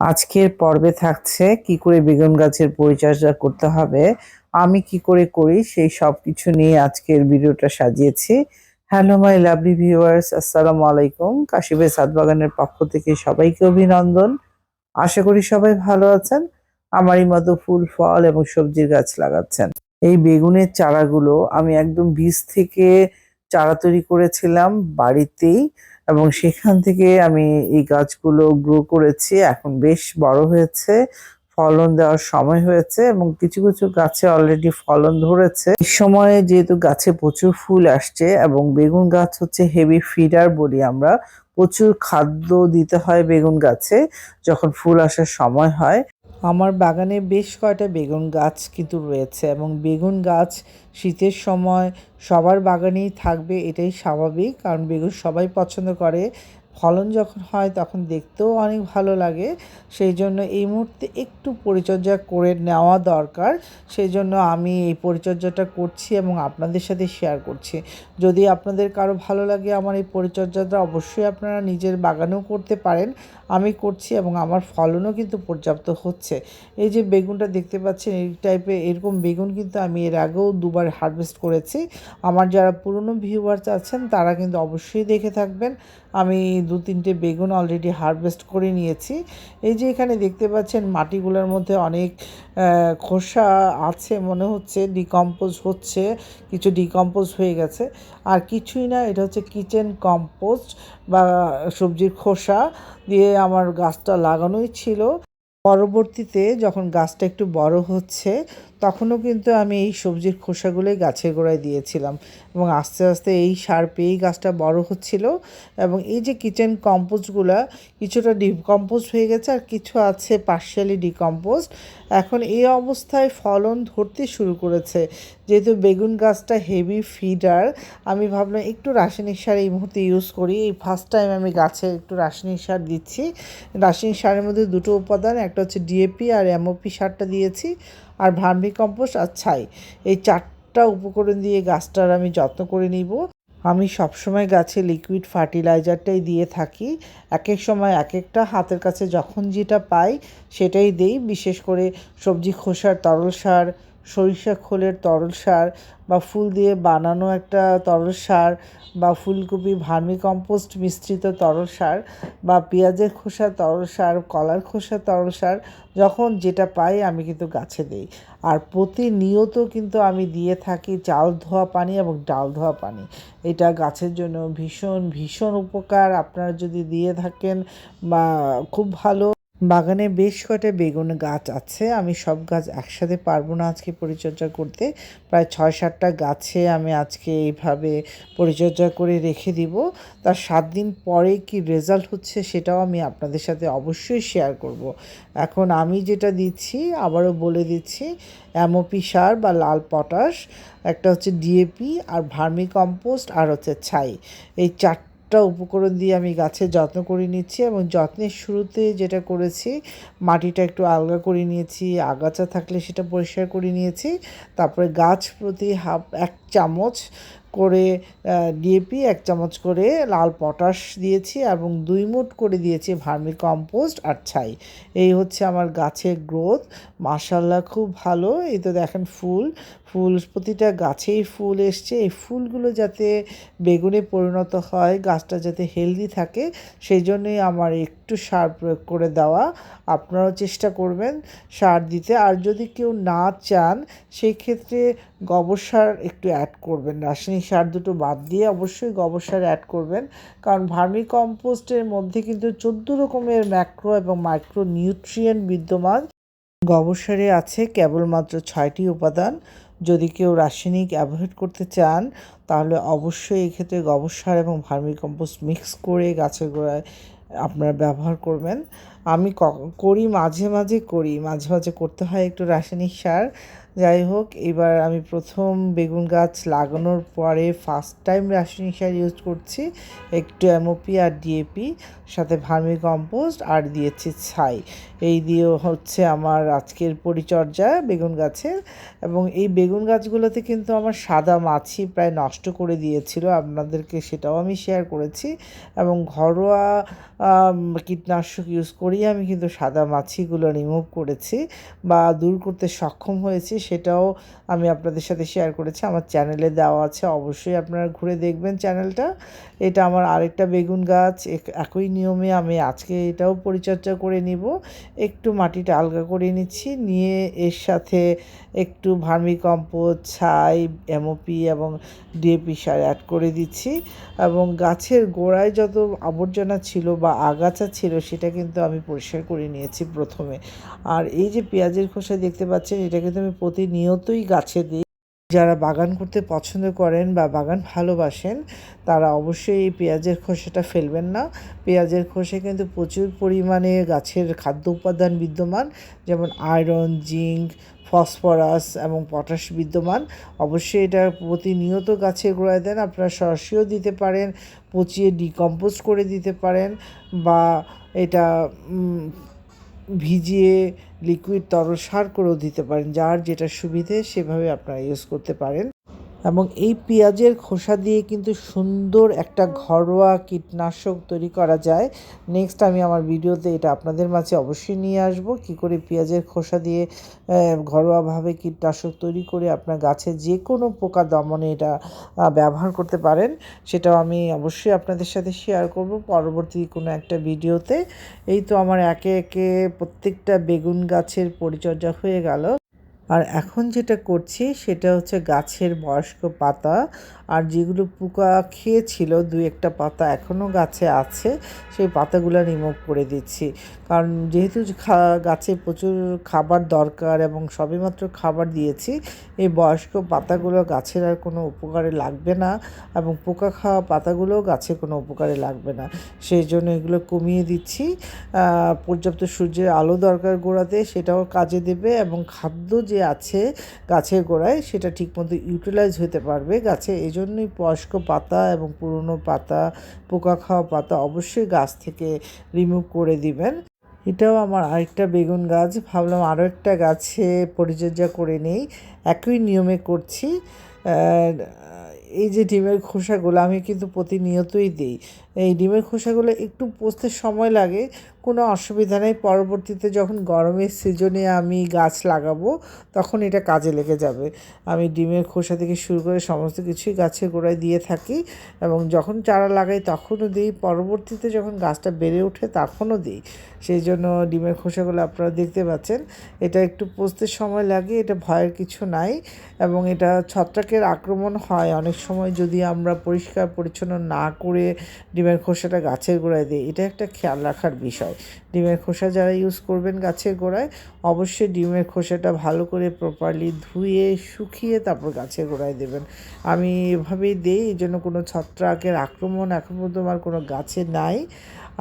আজকের পর্বে থাকছে কি করে বেগুন গাছের পরিচর্যা করতে হবে, আমি কি করে করি, সেই সব কিছু নিয়ে আজকের ভিডিওটা সাজিয়েছি। হ্যালো মাই লাভলি ভিউয়ার্স আসসালামু আলাইকুম। কাশিবের সাত বাগানের পক্ষ থেকে সবাইকে অভিনন্দন। আশা করি সবাই ভালো আছেন। আমারই মতো ফুল, ফল এবং সবজির গাছ লাগাচ্ছেন। এই বেগুনের চারাগুলো আমি একদম বীজ থেকে চারা তৈরি করেছিলাম বাড়িতেই। এবং সেখান থেকে আমি এই গাছগুলো গ্রো করেছি। এখন বেশ বড় হয়েছে, ফলন দেওয়ার সময় হয়েছে এবং কিছু কিছু গাছে অলরেডি ফলন ধরেছে। এই সময়ে যেহেতু গাছে প্রচুর ফুল আসছে এবং বেগুন গাছ হচ্ছে হেভি ফিডার বলি আমরা, প্রচুর খাদ্য দিতে হয় বেগুন গাছে যখন ফুল আসার সময় হয়। আমার বাগানে বেশ কয়টা বেগুন গাছ কিন্তু রয়েছে এবং বেগুন গাছ শীতের সময় সবার বাগানেই থাকবে, এটাই স্বাভাবিক। কারণ বেগুন সবাই পছন্দ করে। ফলন যখন হয় তখন দেখতেও অনেক ভালো লাগে। সেই জন্য এই মুহূর্তে একটু পরিচর্যা করে নেওয়া দরকার। সেই জন্য আমি এই পরিচর্যাটা করছি এবং আপনাদের সাথে শেয়ার করছি। যদি আপনাদের কারও ভালো লাগে আমার এই পরিচর্যাটা অবশ্যই আপনারা নিজের বাগানেও করতে পারেন। আমি করছি এবং আমার ফলনও কিন্তু পর্যাপ্ত হচ্ছে। এই যে বেগুনটা দেখতে পাচ্ছেন, এই টাইপের এরকম বেগুন কিন্তু আমি এর আগেও দুবার হারভেস্ট করেছি। আমার যারা পুরনো ভিউয়ার্স আছেন তারা কিন্তু অবশ্যই দেখে থাকবেন। আমি দু তিনটে বেগুন অলরেডি হারভেস্ট করে নিয়েছি। এই যে এখানে দেখতে পাচ্ছেন মাটিগুলোর মধ্যে অনেক খোসা আছে মনে হচ্ছে ডিকম্পোজ হচ্ছে, কিছু ডিকম্পোজ হয়ে গেছে। আর কিছুই না, এটা হচ্ছে কিচেন কম্পোস্ট বা সবজির খোসা দিয়ে আমার গাছটা লাগানোই ছিল। পরবর্তীতে যখন গাছটা একটু বড় হচ্ছে তখনও কিন্তু আমি এই সবজির খোসাগুলোই গাছের গোড়ায় দিয়েছিলাম এবং আস্তে আস্তে এই সার পেয়েই গাছটা বড় হচ্ছিল এবং এই যে কিচেন কম্পোস্টগুলো কিছুটা ডিকম্পোস্ট হয়ে গেছে আর কিছু আছে পার্শিয়ালি ডিকম্পোস্ট, এখন এই অবস্থায় ফলন ধরতে শুরু করেছে। যেহেতু বেগুন গাছটা হেভি ফিডার আমি ভাবলাম একটু রাসায়নিক সার এই মুহূর্তে ইউজ করি। এই ফার্স্ট টাইম আমি গাছে একটু রাসায়নিক সার দিচ্ছি। রাসায়নিক সারের মধ্যে দুটো উপাদান, একটা হচ্ছে ডিএপি আর এমওপি সারটা দিয়েছি। আর ভার্মি কম্পোস্ট আর ছাই। এই চারটা উপকরণ দিয়ে গাছটার আমি যত্ন করে নিব। আমি সবসময় গাছে লিকুইড ফার্টিলাইজারটাই দিয়ে থাকি। এক এক সময় এক একটা হাতের কাছে যখন যেটা পাই সেটাই দেই। বিশেষ করে সবজি খোসার, তরল সার সরিষা খোলের তরল সার বা ফুল দিয়ে বানানো একটা তরল সার বা ফুলকপি ভার্মি কম্পোস্ট মিশ্রিত তরল সার বা পেঁয়াজের খোসা তরল সার, কলার খোসা তরল সার, যখন যেটা পাই আমি কিন্তু গাছে দেই। আর প্রতিনিয়ত কিন্তু আমি দিয়ে থাকি চাল ধোয়া পানি এবং ডাল ধোয়া পানি। এটা গাছের জন্য ভীষণ ভীষণ উপকার। আপনারা যদি দিয়ে থাকেন বা খুব ভালো বাগানে বেশ কয়টা বেগুন গাছ আছে, আমি সব গাছ একসাথে পারব না আজকে পরিচর্যা করতে। প্রায় ছয় সাতটা গাছে আমি আজকে এইভাবে পরিচর্যা করে রেখে দিব। তার সাত দিন পরে কি রেজাল্ট হচ্ছে সেটাও আমি আপনাদের সাথে অবশ্যই শেয়ার করব। এখন আমি যেটা দিচ্ছি, আবারও বলে দিচ্ছি অ্যামোপি সার বা লাল পটাশ, একটা হচ্ছে ডিএপি আর ভার্মি কম্পোস্ট আর হচ্ছে ছাই। এই চারটে একটা উপকরণ দিয়ে আমি গাছের যত্ন করে নিচ্ছি এবং যত্নের শুরুতে যেটা করেছি, মাটিটা একটু আলগা করে নিয়েছি, আগাছা থাকলে সেটা পরিষ্কার করে নিয়েছি, তারপরে গাছ প্রতি হাফ, এক চামচ করে ডিএপি এক চামচ করে লাল পটাশ দিয়েছি এবং দুই মুঠ করে দিয়েছি ভার্মি কম্পোস্ট আর ছাই। এই হচ্ছে আমার গাছের গ্রোথ। মাসাল্লাহ খুব ভালো। এই তো দেখেন ফুল। ফুল, প্রতিটা গাছেই ফুল এসছে। এই ফুলগুলো যাতে বেগুনে পরিণত হয়, গাছটা যাতে হেলদি থাকে, সেই জন্যই আমার একটু সার প্রয়োগ করে দেওয়া। আপনারাও চেষ্টা করবেন সার দিতে। আর যদি কেউ না চান, সেই ক্ষেত্রে গোবর সার একটু অ্যাড করবেন। রাসায়নিক সার দুটো বাদ দিয়ে অবশ্যই গোবর সার অ্যাড করবেন। কারণ ভার্মি কম্পোস্টের মধ্যে কিন্তু চোদ্দ রকমের ম্যাক্রো এবং মাইক্রো নিউট্রিয়েন্ট বিদ্যমান গোবর সারে আছে, কেবলমাত্র ছয়টি উপাদান। যদি কেউ রাসায়নিক অ্যাভয়েড করতে চান, তাহলে অবশ্যই এক্ষেত্রে গোবর সার এবং ভার্মি কম্পোস্ট মিক্স করে গাছের গোড়ায় আপনারা ব্যবহার করবেন। আমি করি, মাঝে মাঝে করি। মাঝে মাঝে করতে হয় একটু রাসায়নিক সার। যাই হোক, এবার আমি প্রথম বেগুন গাছ লাগানোর পরে ফার্স্ট টাইম রাসায়নিক সার ইউজ করছি, একটু এমওপি আর ডিএপি সাথে ভার্মি কম্পোস্ট আর দিয়েছি ছাই। এই দিয়ে হচ্ছে আমার আজকের পরিচর্যা বেগুন গাছের। এবং এই বেগুন গাছগুলোতে কিন্তু আমার সাদা মাছি প্রায় নষ্ট করে দিয়েছিল, আপনাদেরকে সেটাও আমি শেয়ার করেছি। এবং ঘরোয়া কীটনাশক ইউজ করি করেই আমি কিন্তু সাদা মাছিগুলো রিমুভ করেছি বা দূর করতে সক্ষম হয়েছি, সেটাও আমি আপনাদের সাথে শেয়ার করেছি। আমার চ্যানেলে দেওয়া আছে, অবশ্যই আপনারা ঘুরে দেখবেন চ্যানেলটা এটা আমার আরেকটা বেগুন গাছ এক- একই নিয়মে আমি আজকে এটাও পরিচর্যা করে নিব। একটু মাটিটা আলগা করে নিচ্ছি। নিয়ে এর সাথে একটু ভার্মিকম্পোজ ছাই এমওপি এবং ডিএপি সার অ্যাড করে দিচ্ছি। এবং গাছের গোড়ায় যত আবর্জনা ছিল বা আগাছা ছিল সেটা কিন্তু আমি পরিষ্কার করে নিয়েছি প্রথমে। আর এই যে পেঁয়াজের খোসা দেখতে পাচ্ছেন, এটা কিন্তু আমি প্রতিনিয়তই গাছে দিই। যারা বাগান করতে পছন্দ করেন বা বাগান ভালোবাসেন, তারা অবশ্যই এই পেঁয়াজের খোসাটা ফেলবেন না। পেঁয়াজের খোসে কিন্তু প্রচুর পরিমাণে গাছের খাদ্য উপাদান বিদ্যমান, যেমন আয়রন, জিঙ্ক, ফসফরাস এবং পটাশ বিদ্যমান। অবশ্যই এটা প্রতিনিয়ত গাছের গোড়ায় দেন, আপনারা সরাসরিও দিতে পারেন, পচিয়ে ডিকম্পোজ করে দিতে পারেন বা এটা ভিজিয়ে লিকুইড তরল সার করেও দিতে পারেন। যার যেটা সুবিধে সেভাবে আপনারা ইউজ করতে পারেন। এবং এই পেঁয়াজের খোসা দিয়ে কিন্তু সুন্দর একটা ঘরোয়া কীটনাশক তৈরি করা যায়। নেক্সট আমি আমার ভিডিওতে এটা আপনাদের মাঝে অবশ্যই নিয়ে আসব। কি করে পেঁয়াজের খোসা দিয়ে ঘরোয়াভাবে কীটনাশক তৈরি করে আপনার গাছে যে কোনো পোকা দমনে এটা ব্যবহার করতে পারেন, সেটাও আমি অবশ্যই আপনাদের সাথে শেয়ার করব পরবর্তী কোনো একটা ভিডিওতে। এই তো আমার একে একে প্রত্যেকটা বেগুন গাছের পরিচর্যা হয়ে গেল। আর এখন যেটা করছি সেটা হচ্ছে গাছের বয়স্ক পাতা আর যেগুলো পোকা খেয়েছিল দু একটা পাতা এখনও গাছে আছে, সেই পাতাগুলো রিমুভ করে দিচ্ছি। কারণ যেহেতু গাছে প্রচুর খাবার দরকার এবং সবেমাত্র খাবার দিয়েছি, এই বয়স্ক পাতাগুলো গাছের আর কোনো উপকারে লাগবে না এবং পোকা খাওয়া পাতাগুলোও গাছে কোনো উপকারে লাগবে না। সেই জন্য এগুলো কমিয়ে দিচ্ছি। পর্যাপ্ত সূর্যের আলো দরকার গোড়াতে, সেটাও কাজে দেবে এবং খাদ্য যে আছে গাছের গোড়ায়, সেটা ঠিকমতো ইউটিলাইজ হতে পারবে গাছে। এই জন্যই বয়স্ক পাতা এবং পুরনো পাতা, পোকা খাওয়া পাতা অবশ্যই গাছ থেকে রিমুভ করে দিবেন। এটাও আমার আরেকটা বেগুন গাছ। ভাবলাম আরও একটা গাছে পরিচর্যা করে নেই। একই নিয়মে করছি। এই যে ডিমের খোসাগুলো আমি কিন্তু প্রতিনিয়তই দিই। এই ডিমের খোসাগুলো একটু পচতে সময় লাগে। কোনো অসুবিধা নেই। পরবর্তীতে যখন গরমের সিজনে আমি গাছ লাগাবো, তখন এটা কাজে লেগে যাবে। আমি ডিমের খোসা থেকে শুরু করে সমস্ত কিছুই গাছের গোড়ায় দিয়ে থাকি এবং যখন চারা লাগাই তখনও দিই। পরবর্তীতে যখন গাছটা বেড়ে ওঠে তখনও দিই। সেই জন্য ডিমের খোসাগুলো আপনারা দেখতে পাচ্ছেন। এটা একটু পচতে সময় লাগে, এটা ভয়ের কিছু নাই এবং এটা ছত্রাকের আক্রমণ হয়। অনেক সময় যদি আমরা পরিষ্কার পরিচ্ছন্ন না করে ডিমের খোসাটা গাছের গোড়ায় দিই, এটা একটা খেয়াল রাখার বিষয়। ডিমের খোসা যারা ইউজ করবেন গাছের গোড়ায়, অবশ্যই ডিমের খোসাটা ভালো করে প্রপারলি ধুয়ে, শুকিয়ে তারপর গাছের গোড়ায় দেবেন। আমি এভাবেই দিই এই জন্য কোনো ছত্রাকের আক্রমণ এখন পর্যন্ত আমার কোনো গাছে নাই।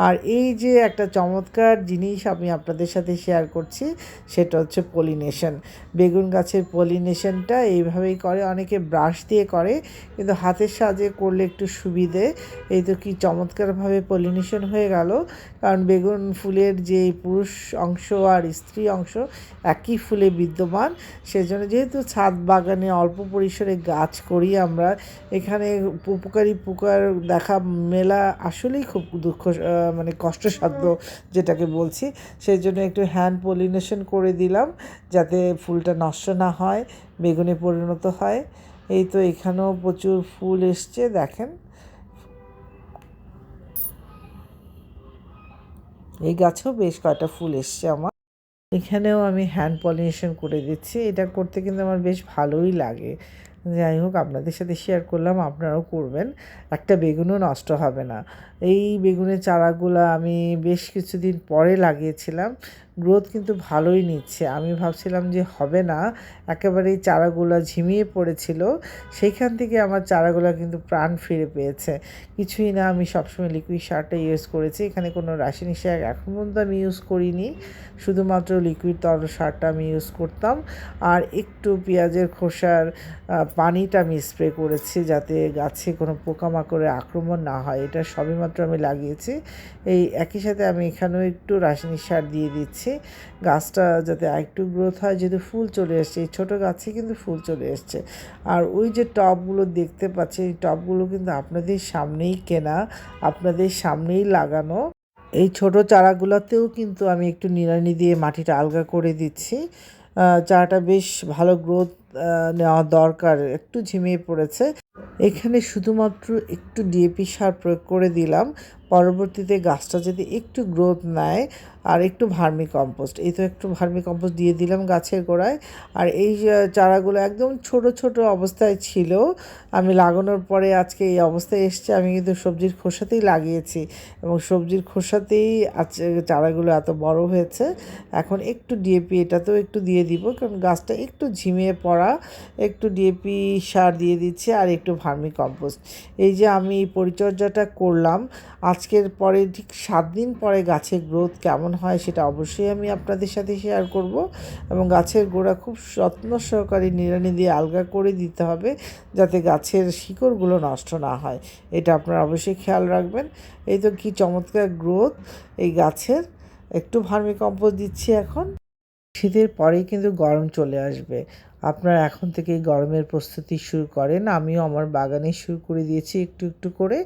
আর এই যে একটা চমৎকার জিনিস আমি আপনাদের সাথে শেয়ার করছি, সেটা হচ্ছে পলিনেশন বেগুন গাছের পলিনেশনটা এইভাবেই করে, অনেকে ব্রাশ দিয়ে করে, কিন্তু হাতের সাহায্যে করলে একটু সুবিধে। এই তো কি চমৎকারভাবে পলিনেশন হয়ে গেল, কারণ বেগুন ফুলের যে পুরুষ অংশ আর স্ত্রী অংশ একই ফুলে বিদ্যমান। সেজন্য যেহেতু ছাদ বাগানে অল্প পরিসরে গাছ করি আমরা, এখানে উপকারী পোকার দেখা মেলা আসলেই খুব দুঃখ মানে কষ্টসাধ্য যেটাকে বলছি সেই জন্য একটু হ্যান্ড পলিনেশন করে দিলাম যাতে ফুলটা নষ্ট না হয়, বেগুনে পরিণত হয়। এই তো এখানেও প্রচুর ফুল এসছে, দেখেন। এই গাছেও বেশ কয়টা ফুল এসছে আমার। এখানেও আমি হ্যান্ড পলিনেশন করে দিচ্ছি, এটা করতে কিন্তু আমার বেশ ভালোই লাগে। যাই হোক, আপনাদের সাথে শেয়ার করলাম, আপনারাও করবেন। একটা বেগুনও নষ্ট হবে না। এই বেগুনের চারাগুলো আমি বেশ কিছুদিন পরে লাগিয়েছিলাম। গ্রোথ কিন্তু ভালোই নিচ্ছে। আমি ভাবছিলাম যে হবে না, একেবারেই চারাগুলো ঝিমিয়ে পড়েছিল। সেইখান থেকে আমার চারাগুলো কিন্তু প্রাণ ফিরে পেয়েছে। কিছুই না, আমি সবসময় লিকুইড সারটা ইউজ করেছি। এখানে কোনো রাসায়নিক সার এখন পর্যন্ত আমি ইউজ করিনি। শুধুমাত্র লিকুইড তরল সারটা আমি ইউজ করতাম। আর একটু পেঁয়াজের খোসার পানিটা আমি স্প্রে করেছি যাতে গাছে কোনো পোকামাকড়ের আক্রমণ না হয়। এটা সবেমাত্র আমি লাগিয়েছি। এই একই সাথে আমি এখানেও একটু রাসায়নিক সার দিয়ে দিচ্ছি। গাছটা যাতে আরেকটু গ্রোথ হয়, যেহেতু ফুল চলে এসছে, এই ছোটো গাছে কিন্তু ফুল চলে এসছে। আর ওই যে টবগুলো দেখতে পাচ্ছি এই টবগুলো কিন্তু আপনাদের সামনেই কেনা, আপনাদের সামনেই লাগানো। এই ছোট চারাগুলোতেও কিন্তু আমি একটু নিড়ানি দিয়ে মাটিটা আলগা করে দিচ্ছি। চারাটা বেশ ভালো গ্রোথ নেওয়া দরকার, একটু ঝিমিয়ে পড়েছে। এখানে শুধুমাত্র একটু ডিএপি সার প্রয়োগ করে দিলাম। পরবর্তীতে গাছটা যদি একটু গ্রোথ নেয় আর একটু ভার্মি কম্পোস্ট এই তো একটু ভার্মি কম্পোস্ট দিয়ে দিলাম গাছের গোড়ায়। আর এই চারাগুলো একদম ছোট ছোট অবস্থায় ছিল। আমি লাগানোর পরে আজকে এই অবস্থায় এসছে। আমি কিন্তু সবজির খোসাতেই লাগিয়েছি এবং সবজির খোসাতেই আজ চারাগুলো এত বড় হয়েছে। এখন একটু ডিএপি এটাতেও একটু দিয়ে দিব, কারণ গাছটা একটু ঝিমিয়ে পড়া একটু ডিএপি সার দিয়ে দিচ্ছি আর একটু ভার্মি কম্পোস্ট এই যে আমি এই পরিচর্যাটা করলাম, আজকের পরে ঠিক সাত দিন পরে গাছের গ্রোথ কেমন হয় সেটা অবশ্যই আমি আপনাদের সাথে শেয়ার করব এবং গাছের গোড়া খুব যত্ন সহকারে নিড়ানি দিয়ে আলগা করে দিতে হবে যাতে গাছের শিকড়গুলো নষ্ট না হয়। এটা আপনারা অবশ্যই খেয়াল রাখবেন। এই তো কী চমৎকার গ্রোথ এই গাছের। একটু ভার্মি কম্পোস্ট দিচ্ছি এখন। শীতের পরেই কিন্তু গরম চলে আসবে। আপনারা এখন থেকেই গরমের প্রস্তুতি শুরু করেন। আমিও আমার বাগানে শুরু করে দিয়েছি একটু একটু করে,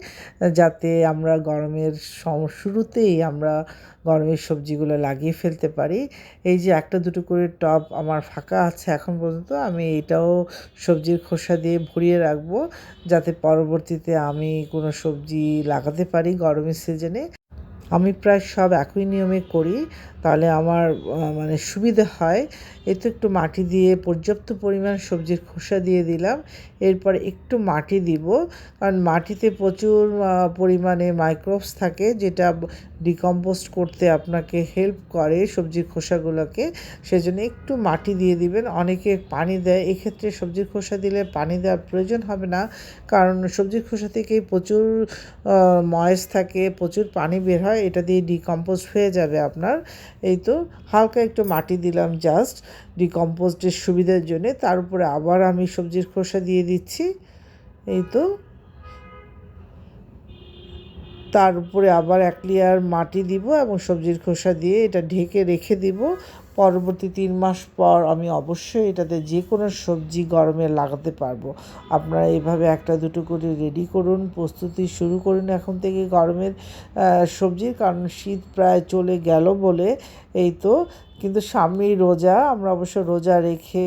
যাতে আমরা গরমের সম- শুরুতেই আমরা গরমের সবজিগুলো লাগিয়ে ফেলতে পারি। এই যে একটা দুটো করে টব আমার ফাঁকা আছে এখন পর্যন্ত, আমি এটাও সবজির খোসা দিয়ে ভরিয়ে রাখব, যাতে পরবর্তীতে আমি কোনো সবজি লাগাতে পারি গরমের সিজনে। আমি প্রায় সব একই নিয়মে করি। তাহলে আমার মানে সুবিধা হয়। এতে একটু মাটি দিয়ে পর্যাপ্ত পরিমাণ সবজির খোসা দিয়ে দিলাম। এরপর একটু মাটি দিব। কারণ মাটিতে প্রচুর পরিমাণে মাইক্রোবস থাকে, যেটা ডিকম্পোস্ট করতে আপনাকে হেল্প করে সবজির খোসাগুলোকে। সেজন্য একটু মাটি দিয়ে দিবেন। অনেকে পানি দেয়। এক্ষেত্রে সবজির খোসা দিলে পানি দেওয়ার প্রয়োজন হবে না। কারণ সবজির খোসা থেকেই প্রচুর ময়েস থাকে, প্রচুর পানি বের হয়। এটা দিয়ে ডিকম্পোস্ট হয়ে যাবে আপনার। এই তো হালকা একটু মাটি দিলাম জাস্ট ডিকম্পোস্টের সুবিধার জন্যে, তার উপরে আবার আমি সবজির খোসা দিয়ে দিচ্ছি, এই তো। তার উপরে আবার এক লেয়ার মাটি দিব এবং সবজির খোসা দিয়ে এটা ঢেকে রেখে দিব পরবর্তী তিন মাস পর আমি অবশ্যই এটাতে যে কোনো সবজি গরমে লাগাতে পারব। আপনারা এইভাবে একটা দুটো করে রেডি করুন, প্রস্তুতি শুরু করুন এখন থেকে গরমের সবজির। কারণ শীত প্রায় চলে গেল বলে এই তো। কিন্তু সামনেই রোজা, আমরা অবশ্য রোজা রেখে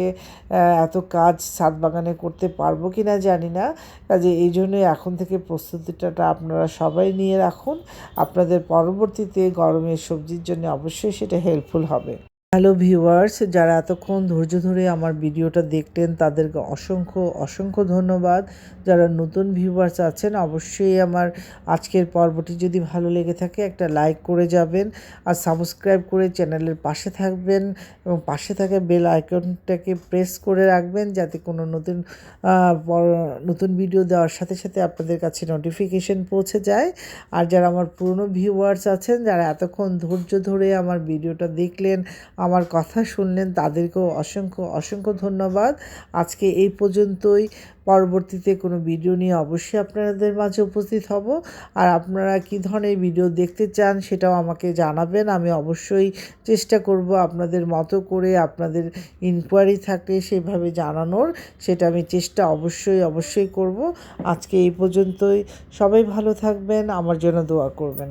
এত কাজ ছাদ বাগানে করতে পারব কি না জানি না। কাজে এই জন্যই এখন থেকে প্রস্তুতিটা আপনারা সবাই নিয়ে রাখুন। আপনাদের পরবর্তীতে গরমের সবজির জন্য অবশ্যই সেটা হেল্পফুল হবে। হ্যালো ভিউয়ার্স যারা এতক্ষণ ধৈর্য ধরে আমার ভিডিওটা দেখলেন, তাদেরকে অসংখ্য অসংখ্য ধন্যবাদ। যারা নতুন ভিউয়ার্স আছেন, অবশ্যই আমার আজকের পর্বটি যদি ভালো লেগে থাকে, একটা লাইক করে যাবেন আর সাবস্ক্রাইব করে চ্যানেলের পাশে থাকবেন এবং পাশে থাকা বেল আইকনটাকে প্রেস করে রাখবেন যাতে কোনো নতুন নতুন ভিডিও দেওয়ার সাথে সাথে আপনাদের কাছে নোটিফিকেশন পৌঁছে যায়। আর যারা আমার পুরনো ভিউয়ার্স আছেন, যারা এতক্ষণ ধৈর্য ধরে আমার ভিডিওটা দেখলেন আমার কথা শুনলেন, তাদেরকেও অসংখ্য অসংখ্য ধন্যবাদ। আজকে এই পর্যন্তই। পরবর্তীতে কোনো ভিডিও নিয়ে অবশ্যই আপনাদের মাঝে উপস্থিত হব। আর আপনারা কী ধরনের ভিডিও দেখতে চান সেটাও আমাকে জানাবেন। আমি অবশ্যই চেষ্টা করব আপনাদের মতো করে আপনাদের ইনকোয়ারি থাকলে সেভাবে জানানোর। সেটা আমি চেষ্টা অবশ্যই অবশ্যই করব। আজকে এই পর্যন্তই। সবাই ভালো থাকবেন। আমার জন্য দোয়া করবেন।